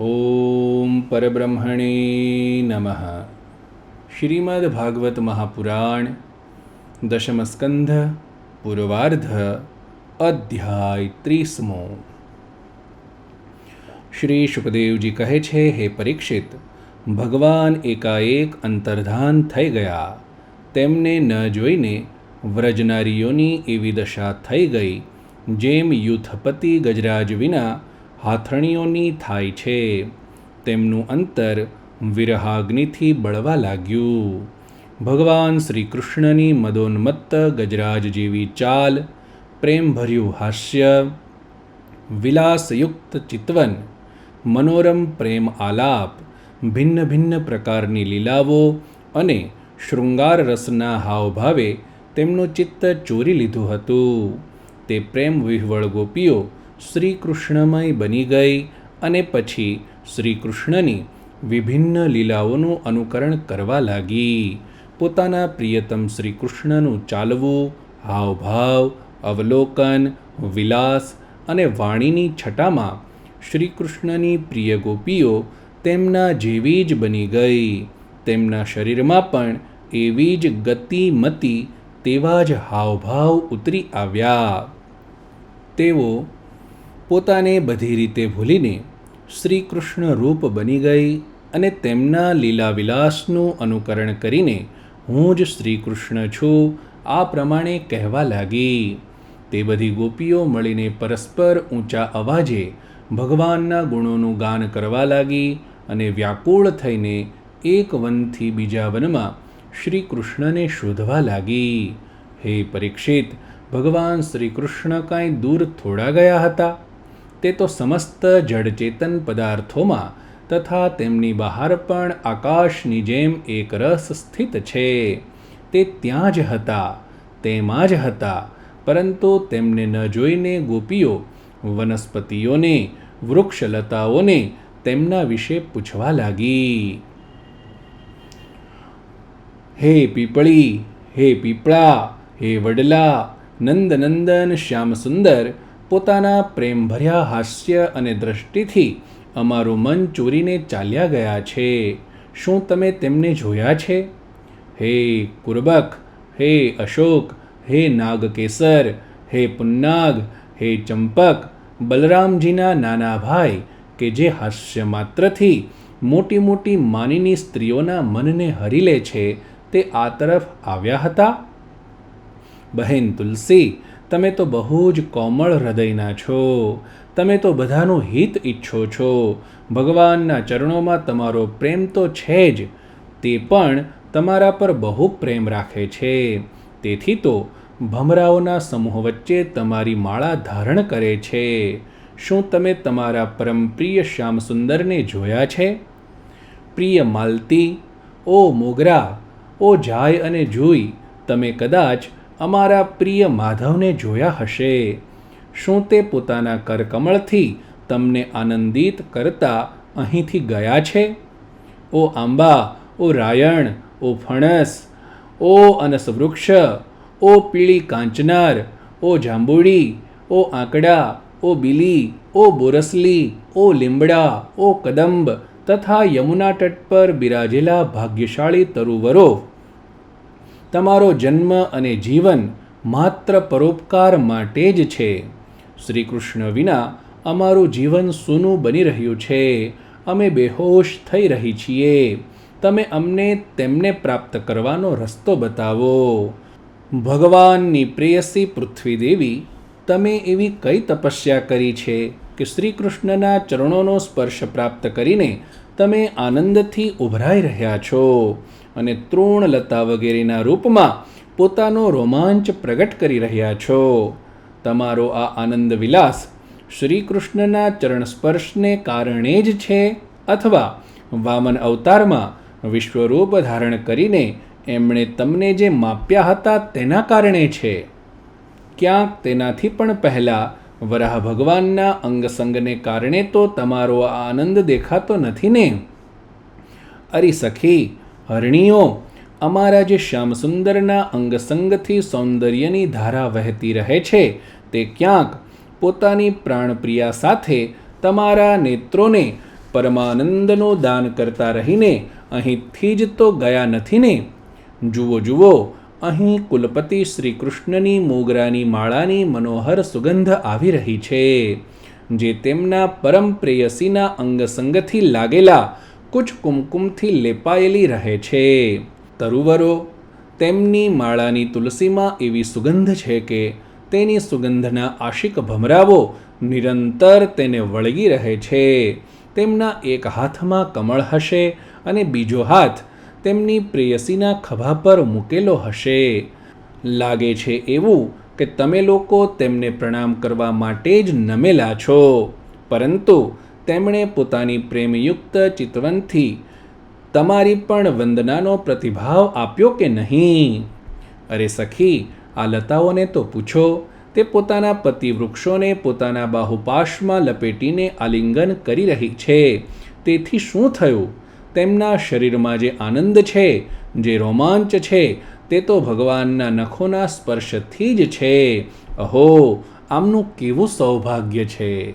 ઓમ પરબ્રહ્મણે નમઃ શ્રીમદ્ ભાગવત મહાપુરાણ દશમસ્કંધ પૂર્વાર્ધ અધ્યાય ત્રીસમો શ્રી સુખદેવજી કહે છે હે પરીક્ષિત ભગવાન એકાએક અંતર્ધાન થઈ ગયા. તેમને ન જોઈને વ્રજનારીઓની એવી દશા થઈ ગઈ, જેમ યુથપતિ ગજરાજ વિના હાથણીઓની થાય છે. તેમનું અંતર વિરહાગ્નિથી બળવા લાગ્યું. ભગવાન શ્રી કૃષ્ણની મદોન્મત્ત ગજરાજ જેવી ચાલ, પ્રેમભર્યું હાસ્ય, વિલાસયુક્ત ચિતવન મનોરમ પ્રેમ આલાપ ભિન્ન ભિન્ન પ્રકારની લીલાઓ અને શૃંગાર રસના હાવભાવે તેમનું ચિત્ત ચોરી લીધું હતું. તે પ્રેમ વિહવળ ગોપીઓ શ્રી કૃષ્ણમય બની ગઈ અને પછી શ્રી કૃષ્ણની વિભિન્ન લીલાઓનું અનુકરણ કરવા લાગી. પોતાના પ્રિયતમ શ્રી કૃષ્ણનું ચાલવું, હાવભાવ, અવલોકન, વિલાસ અને વાણીની છટામાં શ્રી કૃષ્ણની પ્રિય ગોપીઓ તેમના જેવી જ બની ગઈ. તેમના શરીરમાં પણ એવી જ ગતિમતી તેવા જ હાવભાવ ઉતરી આવ્યા. તેઓ પોતાને બધી રીતે ભૂલીને શ્રી કૃષ્ણ રૂપ બની ગઈ અને તેમના લીલા વિલાસનું અનુકરણ કરીને હું જ શ્રી કૃષ્ણ છું, આ પ્રમાણે કહેવા લાગી. તે બધી ગોપીઓ મળીને પરસ્પર ઊંચા અવાજે ભગવાનના ગુણોનું ગાન કરવા લાગી. અને વ્યાકુળ થઈને એક વનથી બીજા વનમાં શ્રી કૃષ્ણને શોધવા લાગી. હે પરીક્ષિત, ભગવાન શ્રી કૃષ્ણ કાંઈ દૂર થોડા ગયા હતા? તે તો સમસ્ત જડચેતન પદાર્થોમાં તથા તેમની બહાર પણ આકાશની જેમ એક રસ સ્થિત છે. તે ત્યાં જ હતા, તેમાં જ હતા, પરંતુ તેમને ન જોઈને ગોપીઓ, વનસ્પતિઓને, વૃક્ષલતાઓને તેમના વિશે પૂછવા લાગી. હે પીપળી, હે પીપળા, હે વડલા નંદનંદન શ્યામસુંદર પોતાના પ્રેમભર્યા હાસ્ય અને દ્રષ્ટિથી અમારું મન ચોરીને ચાલ્યા ગયા છે. શું તમે તેમને જોયા છે? હે કુરબક, હે અશોક, હે નાગકેસર, હે પુન્નાગ, હે ચંપક, બલરામજીના નાના ભાઈ કે જે હાસ્ય માત્રથી મોટી મોટી માનીની સ્ત્રીઓના મનને હરી લે છે, તે આ તરફ આવ્યા હતા? બહેન તુલસી, તમે તો બહુ જ કોમળ હૃદયના છો. તમે તો બધાનું હિત ઈચ્છો છો. ભગવાનના ચરણોમાં તમારો પ્રેમ તો છે જ. તે પણ તમારા પર બહુ પ્રેમ રાખે છે. તેથી તો ભમરાઓના સમૂહ વચ્ચે તમારી માળા ધારણ કરે છે. શું તમે તમારા પરમપ્રિય શ્યામસુંદરને જોયા છે? પ્રિય માલતી, ઓ મોગરા, ઓ જાય અને જોઈ, તમે કદાચ અમારા પ્રિય માધવને જોયા હશે. શું તે પોતાના કરકમળથી તમને આનંદિત કરતા અહીંથી ગયા છે? ઓ આંબા, ઓ રાયણ, ઓ ફણસ, ઓ અનસ વૃક્ષ, ઓ પીળી કાંચનાર, ઓ જાંબુડી, ઓ આંકડા ઓ બીલી, ઓ બોરસલી, ઓ લીમડા, ઓ કદંબ તથા યમુના તટ પર બિરાજેલા ભાગ્યશાળી તરુવરો. તમારો જન્મ અને જીવન માત્ર પરોપકાર માટે જ છે. શ્રી કૃષ્ણ વિના અમારું જીવન સૂનું બની રહ્યું છે. અમે બેહોશ થઈ રહી છીએ. તમે અમને તેમને પ્રાપ્ત કરવાનો રસ્તો બતાવો. ભગવાનની પ્રેયસી પૃથ્વી દેવી તમે એવી કઈ તપસ્યા કરી છે કે શ્રી કૃષ્ણના ચરણોનો સ્પર્શ પ્રાપ્ત કરીને તમે આનંદથી ઉભરાઈ રહ્યા છો? અને તૃણલતા વગેરેના રૂપમાં પોતાનો રોમાંચ પ્રગટ કરી રહ્યા છો? તમારો આ આનંદ વિલાસ શ્રી કૃષ્ણના ચરણ સ્પર્શને કારણે જ છે અથવા વામન અવતારમાં વિશ્વરૂપ ધારણ કરીને એમણે તમને જે માપ્યા હતા તેના કારણે છે? ક્યાંક તેનાથી પણ પહેલાં વરાહ ભગવાનના અંગસંગને કારણે તો તમારો આ આનંદ દેખાતો નથી ને? અરી સખી, હરણીઓ, અમારા જે શ્યામસુંદરના અંગસંગથી સૌંદર્યની ધારા વહેતી રહે છે, તે ક્યાંક પોતાની પ્રાણપ્રિયા સાથે તમારા નેત્રોને પરમાનંદનું દાન કરતા રહીને અહીંથી જ તો ગયા નથી ને? જુઓ જુઓ અહીં કુલપતિ શ્રી કૃષ્ણની મોગરાની માળાની મનોહર સુગંધ આવી રહી છે, જે તેમના પરમ પ્રેયસીના અંગસંગથી લાગેલા કુચ કુમકુમથી લેપાયેલી રહે છે. તરુવરો, તેમની માળાની તુલસીમાં એવી સુગંધ છે કે તેની સુગંધના આશિક ભમરાવો નિરંતર તેને વળગી રહે છે. તેમના એક હાથમાં કમળ હશે અને બીજો હાથ તેમની પ્રેયસીના ખભા પર મૂકેલો હશે. લાગે છે એવું કે તમે લોકો તેમને પ્રણામ કરવા માટે જ નમેલા છો. પરંતુ તેમણે પોતાની પ્રેમયુક્ત ચિતવનથી તમારી પણ વંદનાનો પ્રતિભાવ આપ્યો કે નહીં? અરે સખી, આ લતાઓને તો પૂછો. તે પોતાના પતિ વૃક્ષોને પોતાના બાહુપાશમાં લપેટીને આલિંગન કરી રહી છે. તેથી શું થયું? તેમના શરીરમાં જે આનંદ છે, જે રોમાંચ છે, તે તો ભગવાનના નખોના સ્પર્શથી જ છે. અહો, આમનું કેવું સૌભાગ્ય છે.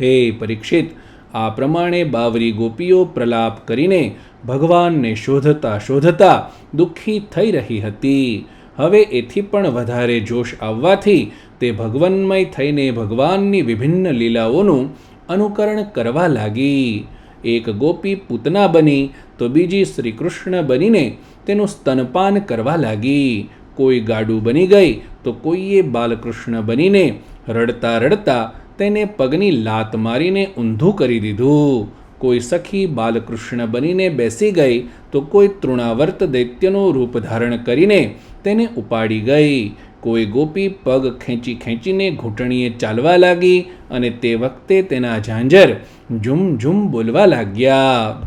હે પરીક્ષિત, આ પ્રમાણે બાવરી ગોપીઓ પ્રલાપ કરીને ભગવાનને શોધતા શોધતા દુઃખી થઈ રહી હતી. હવે એથી પણ વધારે જોશ આવવાથી તે ભગવન્મય થઈને ભગવાનની વિભિન્ન લીલાઓનું અનુકરણ કરવા લાગી. એક ગોપી પૂતના બની, તો બીજી શ્રીકૃષ્ણ બનીને તેનું સ્તનપાન કરવા લાગી. કોઈ ગાડું બની ગઈ, તો કોઈએ બાલકૃષ્ણ બનીને રડતા રડતા તેને પગની લાત મારીને ઊંધું કરી દીધું. કોઈ સખી બાલકૃષ્ણ બનીને બેસી ગઈ, તો કોઈ તૃણાવર્ત દૈત્યનું રૂપ ધારણ કરીને તેને ઉપાડી ગઈ. કોઈ ગોપી પગ ખેંચી ખેંચીને ઘૂંટણીએ ચાલવા લાગી અને તે વખતે તેના ઝાંઝર ઝુમ ઝુમ બોલવા લાગ્યા.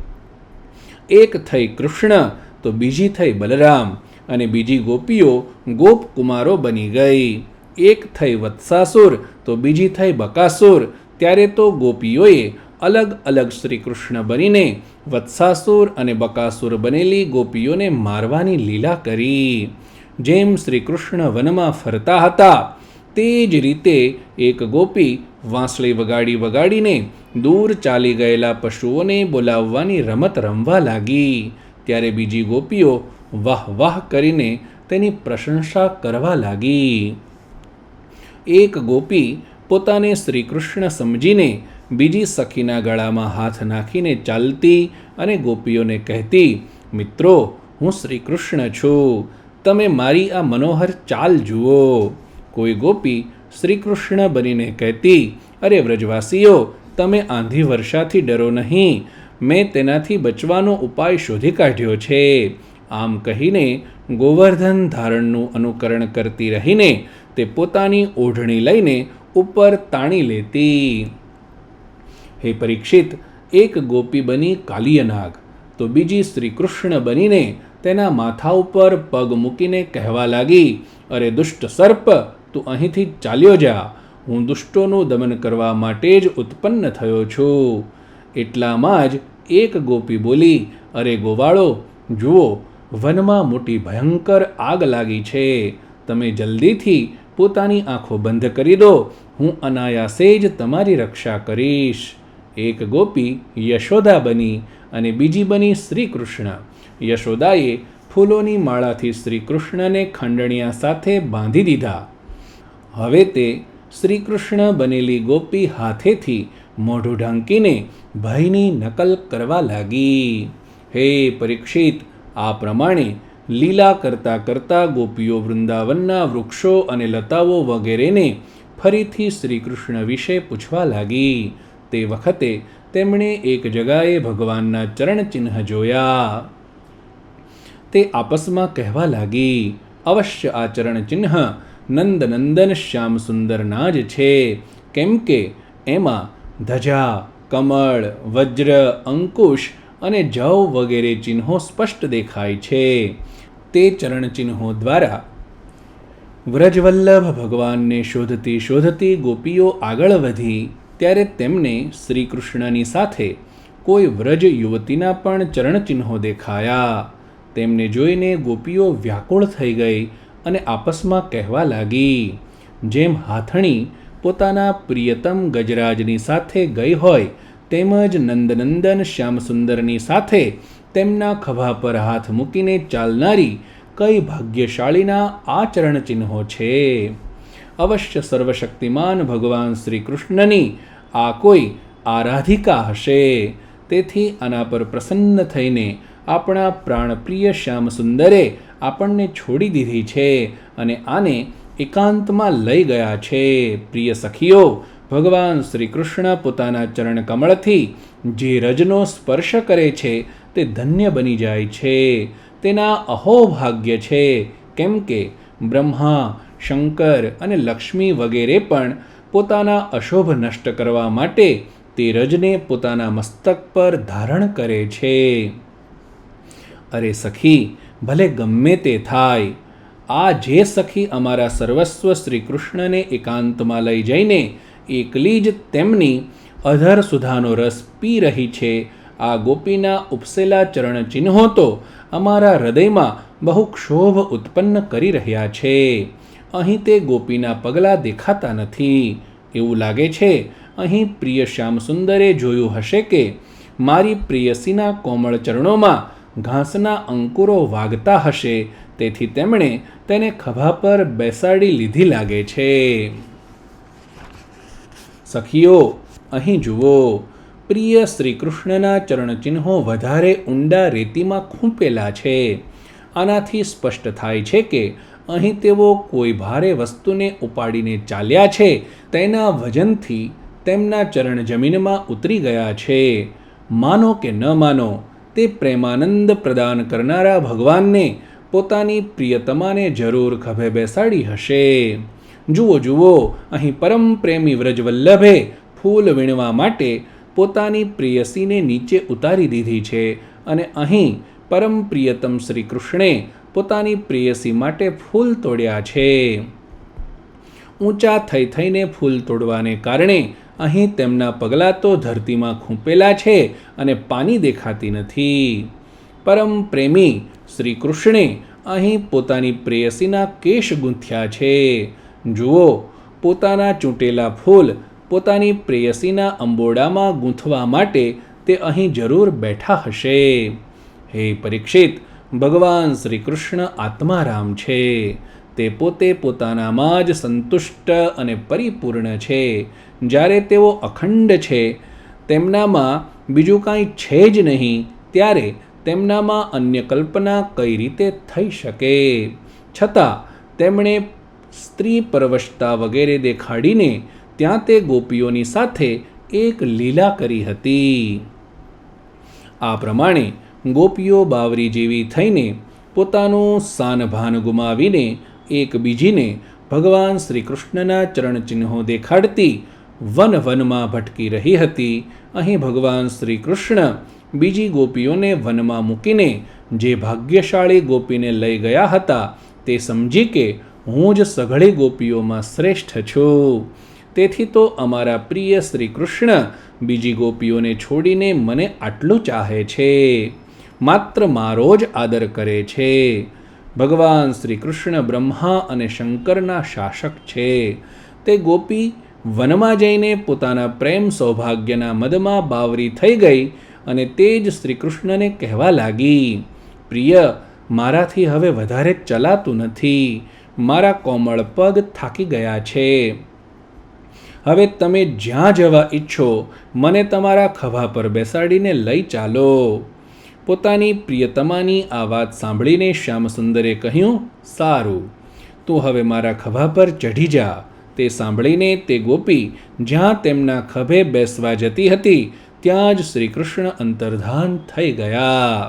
એક થઈ કૃષ્ણ, તો બીજી થઈ બલરામ અને બીજી ગોપીઓ ગોપકુમારો બની ગઈ. એક થઈ વત્સાસુર, તો બીજી થઈ બકાસુર. ત્યારે તો ગોપીઓએ અલગ અલગ શ્રી કૃષ્ણ બનીને વત્સાસુર અને બકાસુર બનેલી ગોપીઓને મારવાની લીલા કરી. જેમ શ્રી કૃષ્ણ વનમાં ફરતા હતા, તે જ રીતે એક ગોપી વાંસળી વગાડી વગાડીને દૂર ચાલી ગયેલા પશુઓને બોલાવવાની રમત રમવા લાગી. ત્યારે બીજી ગોપીઓ વાહ વાહ કરીને તેની પ્રશંસા કરવા લાગી. એક ગોપી પોતાને શ્રી કૃષ્ણ સમજીને બીજી સખીના ગળામાં હાથ નાખીને ચાલતી અને ગોપીઓને કહેતી, મિત્રો, હું શ્રી કૃષ્ણ છું. તમે મારી આ મનોહર ચાલ જુઓ. કોઈ ગોપી શ્રી કૃષ્ણ બનીને કહેતી, અરે વ્રજવાસીઓ, તમે આંધી વર્ષાથી ડરો નહીં. મેં તેનાથી બચવાનો ઉપાય શોધી કાઢ્યો છે. આમ કહીને ગોવર્ધન ધારણનું અનુકરણ કરતી રહીને તે પોતાની ઓઢણી લઈને ઉપર તાણી લેતી. હે પરીક્ષિત, એક ગોપી બની કાલિયનાગ. તો બીજી શ્રી કૃષ્ણ બનીને તેના માથા ઉપર પગ મૂકીને કહેવા લાગી, અરે દુષ્ટ સર્પ, તું અહીંથી ચાલ્યો જા. હું દુષ્ટોનું દમન કરવા માટે જ ઉત્પન્ન થયો છું. એટલામાં જ એક ગોપી બોલી, અરે ગોવાળો, જુઓ, વનમાં મોટી ભયંકર આગ લાગી છે. તમે જલ્દીથી પોતાની આંખો બંધ કરી દો. હું અનાયાસે જ તમારી રક્ષા કરીશ. એક ગોપી યશોદા બની અને બીજી બની શ્રી કૃષ્ણ. યશોદાએ ફૂલોની માળાથી શ્રી કૃષ્ણને ખંડણિયા સાથે બાંધી દીધા. હવે તે શ્રી કૃષ્ણ બનેલી ગોપી હાથેથી મોઢું ઢાંકીને ભયની નકલ કરવા લાગી. હે પરીક્ષિત, આ પ્રમાણે લીલા કરતાં કરતાં ગોપીઓ વૃંદાવનના વૃક્ષો અને લતાઓ વગેરેને ફરીથી શ્રી કૃષ્ણ વિશે પૂછવા લાગી. તે વખતે તેમણે એક જગાએ ભગવાનના ચરણચિહ્ન જોયા. તે આપસમાં કહેવા લાગી, અવશ્ય આ ચરણચિહ્ન નંદનંદન શ્યામ સુંદરના જ છે. કેમ કે એમાં ધજા, કમળ, વજ્ર, અંકુશ અને જવ વગેરે ચિહ્નો સ્પષ્ટ દેખાય છે. તે ચરણચિહ્નો દ્વારા વ્રજવલ્લભ ભગવાનને શોધતી શોધતી ગોપીઓ આગળ વધી, ત્યારે તેમને શ્રી કૃષ્ણની સાથે કોઈ વ્રજ યુવતીના પણ ચરણચિહ્નો દેખાયા. તેમને જોઈને ગોપીઓ વ્યાકુળ થઈ ગઈ અને આપસમાં કહેવા લાગી, જેમ હાથણી પોતાના પ્રિયતમ ગજરાજની સાથે ગઈ હોય, તેમજ નંદનંદન શ્યામસુંદરની સાથે તેમના ખભા પર હાથ મૂકીને ચાલનારી કઈ ભાગ્યશાળીના આ ચરણચિહ્નો છે. અવશ્ય સર્વશક્તિમાન ભગવાન શ્રી કૃષ્ણની આ કોઈ આરાધિકા હશે. તેથી આના પર પ્રસન્ન થઈને આપણા પ્રાણપ્રિય શ્યામસુંદરે આપણને છોડી દીધી છે અને આને એકાંતમાં લઈ ગયા છે. પ્રિય સખીઓ, ભગવાન શ્રી કૃષ્ણ પોતાના ચરણ કમળથી જે રજનો સ્પર્શ કરે છે તે ધન્ય બની જાય છે. તેના અહોભાગ્ય છે. કેમ કે બ્રહ્મા, શંકર અને લક્ષ્મી વગેરે પણ પોતાના અશોભ નષ્ટ કરવા માટે તે રજને પોતાના મસ્તક પર ધારણ કરે છે. અરે સખી, ભલે ગમે તે થાય. આ જે સખી અમારા સર્વસ્વ શ્રી કૃષ્ણને એકાંતમાં લઈ જઈને એકલી જ તેમની અધર સુધાનો રસ પી રહી છે, આ ગોપીના ઉપસેલા ચરણ ચિહ્નો તો અમારા હૃદયમાં બહુ ક્ષોભ ઉત્પન્ન કરી રહ્યા છે. અહીં તે ગોપીના પગલાં દેખાતા નથી. એવું લાગે છે, અહીં પ્રિય શ્યામસુંદરે જોયું હશે કે મારી પ્રિયસીના કોમળ ચરણોમાં ઘાસના અંકુરો વાગતા હશે. તેથી તેમણે તેને ખભા પર બેસાડી લીધી લાગે છે. સખીઓ, અહીં જુઓ. પ્રિય શ્રી કૃષ્ણના ચરણચિહ્નો વધારે ઊંડા રેતીમાં ખૂંપેલા છે. આનાથી સ્પષ્ટ થાય છે કે અહીં તેઓ કોઈ ભારે વસ્તુને ઉપાડીને ચાલ્યા છે. તેના વજનથી તેમના ચરણ જમીનમાં ઉતરી ગયા છે. માનો કે ન માનો તે પ્રેમાનંદ પ્રદાન કરનારા ભગવાનને પોતાની પ્રિયતમાને જરૂર ખભે બેસાડી હશે. જુઓ જુઓ, અહીં પરમ પ્રેમી વ્રજવલ્લભે ફૂલ વીણવા માટે પોતાની પ્રિયસીને નીચે ઉતારી દીધી છે અને અહીં પરમ પ્રિયતમ શ્રી કૃષ્ણે પોતાની પ્રેયસી માટે ફૂલ તોડ્યા છે. ઊંચા થઈ થઈને ફૂલ તોડવાને કારણે અહીં તેમના પગલાં તો ધરતીમાં ખૂંપેલા છે અને પાની દેખાતી નથી. પરમ પ્રેમી શ્રી કૃષ્ણે અહીં પોતાની પ્રેયસીના કેશ ગૂંથ્યા છે. જુઓ, પોતાના ચૂંટેલા ફૂલ પોતાની પ્રેયસીના અંબોડામાં ગૂંથવા માટે તે અહીં જરૂર બેઠા હશે. હે પરીક્ષિત, ભગવાન શ્રી કૃષ્ણ આત્મારામ છે. તે પોતે પોતાનામાં જ સંતુષ્ટ અને પરિપૂર્ણ છે. જ્યારે તેઓ અખંડ છે, તેમનામાં બીજું કાંઈ છે જ નહીં, ત્યારે તેમનામાં અન્ય કલ્પના કઈ રીતે થઈ શકે? છતાં, તેમણે સ્ત્રી પરવશતા વગેરે દેખાડીને ત્યાં તે ગોપીઓની સાથે એક લીલા કરી હતી. આ પ્રમાણે ગોપીઓ બાવરી જેવી થઈને પોતાનું સાનભાન ગુમાવીને એક બીજીને ભગવાન શ્રી કૃષ્ણના ચરણચિહ્નો દેખાડતી વન વનમાં ભટકી રહી હતી. અહીં ભગવાન શ્રી કૃષ્ણ બીજી ગોપીઓને વનમાં મૂકીને જે ભાગ્યશાળી ગોપીને લઈ ગયા હતા તે સમજી કે હું જ સઘળી ગોપીઓમાં શ્રેષ્ઠ છું. તેથી તો અમારા પ્રિય શ્રી કૃષ્ણ બીજી ગોપીઓને છોડીને મને આટલું ચાહે છે. માત્ર મારો જ આદર કરે છે. ભગવાન શ્રી કૃષ્ણ બ્રહ્મા અને શંકરના શાસક છે. તે ગોપી વનમાં જઈને પોતાના પ્રેમ સૌભાગ્યના મદમાં બાવરી થઈ ગઈ અને તે જ શ્રી કૃષ્ણને કહેવા લાગી, પ્રિય, મારાથી હવે વધારે ચલાતું નથી. મારા કોમળ પગ થાકી ગયા છે. હવે તમે જ્યાં જવા ઈચ્છો, મને તમારા ખભા પર બેસાડીને લઈ ચાલો. પોતાની પ્રિયતમાની આ વાત સાંભળીને શ્યામસુંદરે કહ્યું, સારું. તું હવે મારા ખભા પર ચઢી જા. તે સાંભળીને તે ગોપી જ્યાં તેમના ખભે બેસવા જતી હતી, ત્યાં જ શ્રી કૃષ્ણ અંતર્ધાન થઈ ગયા.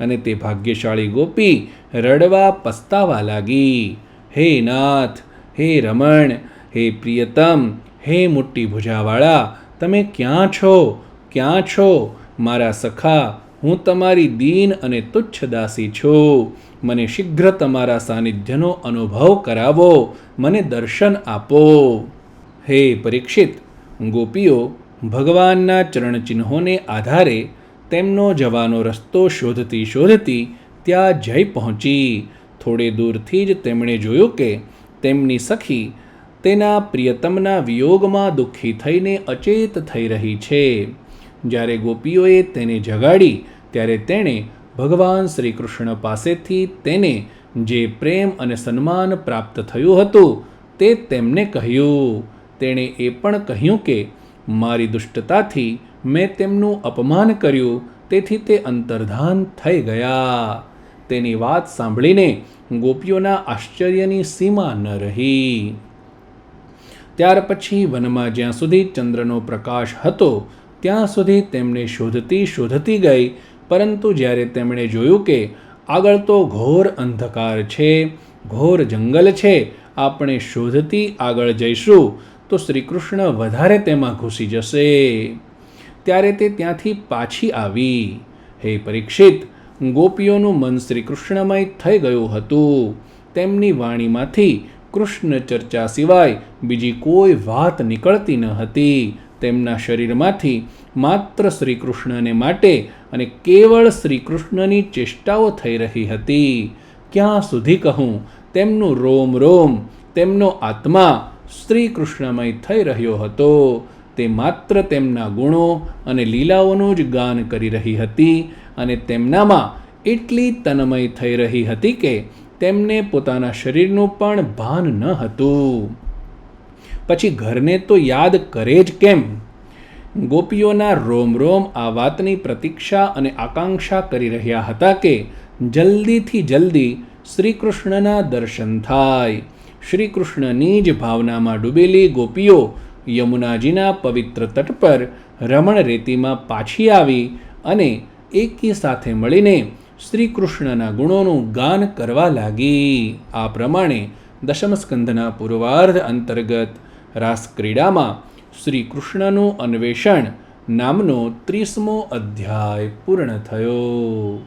અને તે ભાગ્યશાળી ગોપી રડવા પસ્તાવા લાગી. હે નાથ, હે રમણ, હે પ્રિયતમ, હે મોટી ભુજાવાળા, તમે ક્યાં છો? ક્યાં છો? મારા સખા હું તમારી દીન અને તુચ્છ દાસી છું. મને શીઘ્ર તમારા સાનિધ્યનો અનુભવ કરાવો. મને દર્શન આપો. હે પરીક્ષિત, ગોપીઓ, ભગવાનના ચરણચિહ્નોને આધારે તેમનો જવાનો રસ્તો શોધતી શોધતી ત્યાં જઈ પહોંચી. થોડે દૂરથી જ તેમણે જોયું કે તેમની સખી તેના પ્રિયતમના વિયોગમાં દુઃખી થઈને અચેત થઈ રહી છે. જ્યારે ગોપીઓએ તેને જગાડી, ત્યારે તેણે ભગવાન શ્રી કૃષ્ણ પાસેથી તેને જે પ્રેમ અને સન્માન પ્રાપ્ત થયું હતું, તે તેમને કહ્યું. તેણે એ પણ કહ્યું કે, મારી દુષ્ટતાથી મેં તેમનું અપમાન કર્યું, તેથી તે અંતર્ધાન થઈ ગયા. તેની વાત સાંભળીને ગોપીઓના આશ્ચર્યની સીમા ન રહી. ત્યાર પછી વનમાં જ્યાં સુધી ચંદ્રનો પ્રકાશ હતો ત્યાં સુધી તેમને શોધતી શોધતી ગઈ, પરંતુ જ્યારે તેમણે જોયું કે આગળ તો ઘોર અંધકાર છે, ઘોર જંગલ છે, આપણે શોધતી આગળ જઈશું, તો શ્રીકૃષ્ણ વધારે તેમાં ઘૂસી જશે. ત્યારે તે ત્યાંથી પાછી આવી. હે પરીક્ષિત, ગોપીઓનું મન શ્રી કૃષ્ણમય થઈ ગયું હતું. તેમની વાણીમાંથી કૃષ્ણ ચર્ચા સિવાય બીજી કોઈ વાત નીકળતી ન હતી. તેમના શરીરમાંથી માત્ર શ્રી કૃષ્ણને માટે અને કેવળ શ્રી કૃષ્ણની ચેષ્ટાઓ થઈ રહી હતી. ક્યાં સુધી કહું, તેમનું રોમ રોમ, તેમનો આત્મા શ્રી કૃષ્ણમય થઈ રહ્યો હતો. તે માત્ર તેમના ગુણો અને લીલાઓનું જ ગાન કરી રહી હતી અને તેમનામાં એટલી તન્મય થઈ રહી હતી કે તેમને પોતાના શરીરનું પણ ભાન ન હતું. પછી ઘરને તો યાદ કરે જ કેમ? ગોપીઓના રોમ રોમ આ વાતની પ્રતીક્ષા અને આકાંક્ષા કરી રહ્યા હતા કે જલ્દીથી જલ્દી શ્રી કૃષ્ણના દર્શન થાય. શ્રી કૃષ્ણની જ ભાવનામાં ડૂબેલી ગોપીઓ યમુનાજીના પવિત્ર તટ પર રમણ રેતીમાં પાછી આવી અને એકી સાથે મળીને શ્રી કૃષ્ણના ગુણોનું ગાન કરવા લાગી. આ પ્રમાણે દશમસ્કંધના પૂર્વાર્ધ અંતર્ગત રાસક્રીડામાં શ્રી કૃષ્ણનું અન્વેષણ નામનો ત્રીસમો અધ્યાય પૂર્ણ થયો.